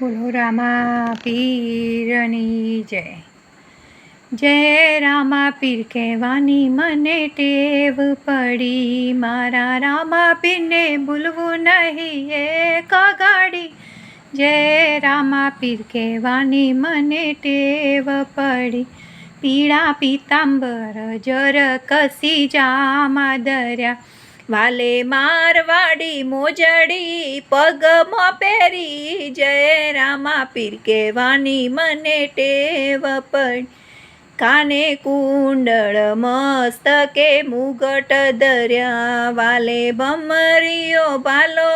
બોલો રામા પીરની જય. જય રામા પીર કહેવાની મને ટેવ પડી. મારા રામા પીરને ભૂલવું નહીં એક ગાડી જય રામા પીર કહેવાની મને ટેવ પડી. પીળા પીતાંબર જર કસી જામા દર્યા. વાલે મારવાડી મોજડી પગમાં પહેરી, જય રામા પીર કહેવાની મને ટેવ પડી. કાને કુંડળ મસ્તકે મુગટ દર્યા વાલે ભમરીયો ભાલો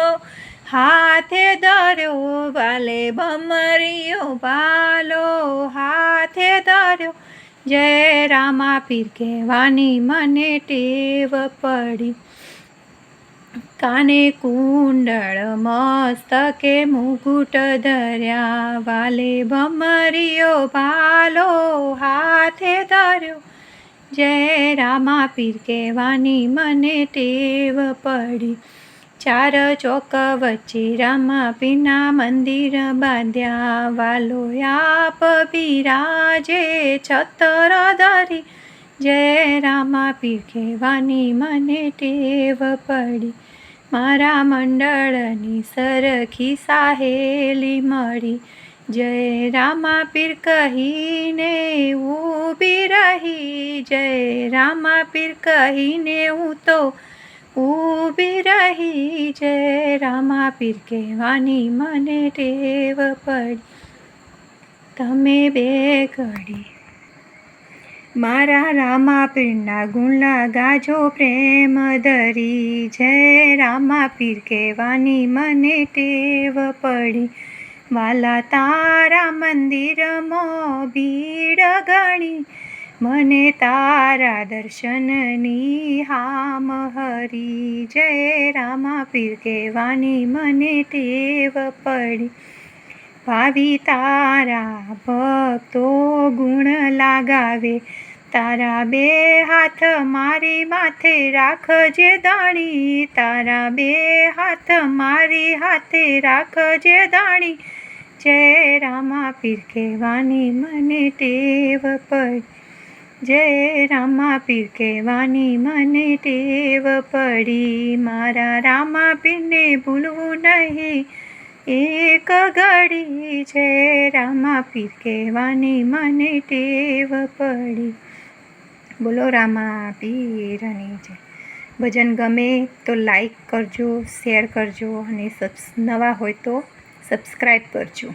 હાથે ધર્યો, વાલે ભમરીયો ભાલો હાથે ધર્યો. જય રામા પીર કહેવાની મને ટેવ પડી. કાને કુંડળ મસ્તકે મુકુટ ધર્યા, વાલે ભમરિયો ભાલો હાથે ધર્યો. જય રામા પીર કહેવાની મને ટેવ પડી. ચાર ચોક વચ્ચે રામા પીના મંદિર બાંધ્યા. વાલો આપ બિરાજે છતર ધરી. જય રામા પીર કહેવાની મને ટેવ પડી. મારા મંડળની સરખી સાહેલી મળી. જય રામા પીર કહીને ઊભી રહી. જય રામા પીર કહીને હું તો ઊભી રહી. જય રામા પીર કહેવાની મને ટેવ પડી. તમે બે ઘડી મારા રામા પીરના ગુણલા ગાજો પ્રેમ ધરી. જય રામા પીર કહેવાની મને ટેવ પડી. વાલા તારા મંદિરમાં ભીડ ગણી. મને તારા દર્શનની હામ હરી. જય રામા પીર કહેવાની મને ટેવ પડી. ભાવિ તારા ભક્તો ગુણ લાગાવે. તારા બે હાથ મારી માથે રાખજે દાણી. તારા બે હાથ મારી હાથે રાખજે દાણી. જય રામા પીર કહેવાની મને ટેવ પડી. જય રામા પીર કહેવાની મને ટેવ પડી. મારા રામા પીરને ભૂલવું નહીં. એક ઘડી છે રામા પીર કહેવાની મને ટેવ પડી. બોલો રામા પીરની છે ભજન ગમે તો લાઈક કરજો શેર કરજો અને સબ્સ નવા હોય તો સબસ્ક્રાઈબ કરજો.